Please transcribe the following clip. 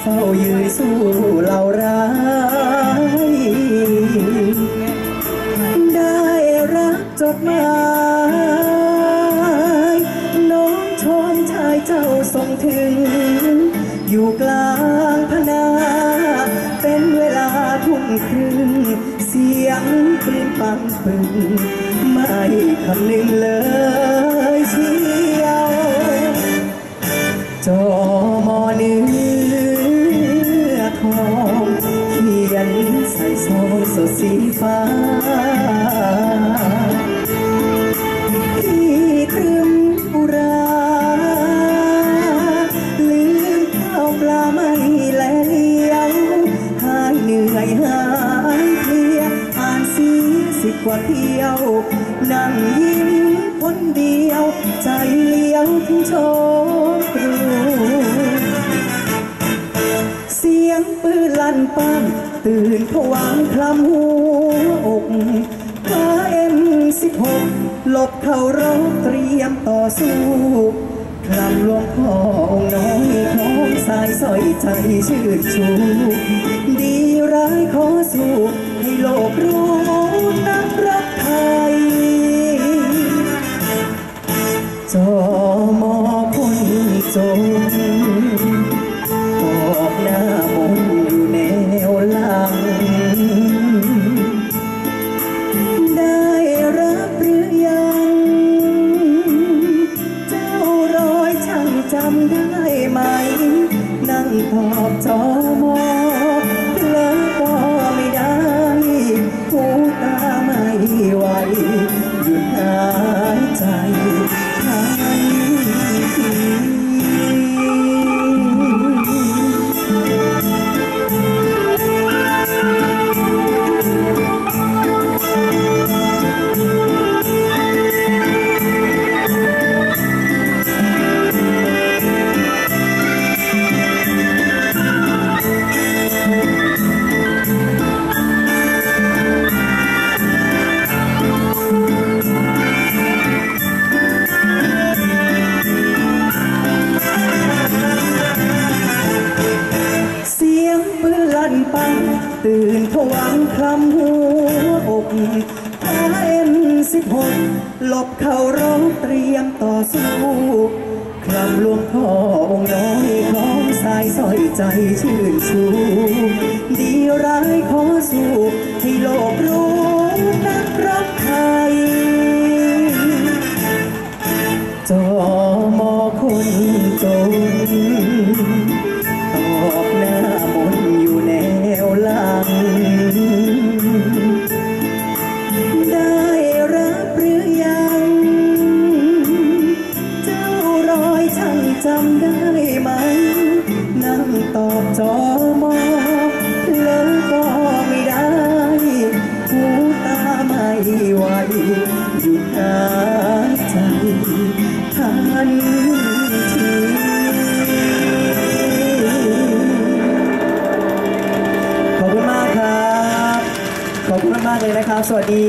เฝ้ายืนสู้เหล่าร้าย ได้รับจดหมายน้องชมชายเจ้าส่งถึง อยู่กลางพนา เป็นเวลาทุ่มครึ่งเสียงปืนปังปึงไม่คำนึงเลยเชียวจอมอนื้อ สดสีฟ้าที่ครึมอุราลืมข้าวปลาไม่แลเลี้ยวหายเหนื่อยหายเพลียอ่านสีสิกว่าเที่ยว นั่งยิ้มคนเดียว ใจเลี้ยวถึงโชครูเสียงปืนลั่นปั้ม ตื่นผวังคลำหัวอกพาเอ็มสิบหกหลบเข้ารบเตรียมต่อสู้คลำหลวงพ่อองน้อยของสายสอยใจชื่นชู ดีร้ายขอสู้ให้โลกรู้นักรักไทยจอมอคนจนำได้ไหม นั่งตอบจอมอง ลั่นปัง ตื่นผวังคลำหัวอกพาเอ็มสิบหกหลบเข้ารบเตรียมต่อสู้คลำหลวงพ่อองค์น้อยของสายสอยใจชื่นชูดีร้ายขอสู้ให้โลกรู้นักรักไทยจอมอคนจน ตอบจอมอแล้วก็ไม่ได้หูตาไม่ไหวหยุดหายใจทันทีขอบคุณมากครับ ขอบคุณมากเลยนะครับ สวัสดี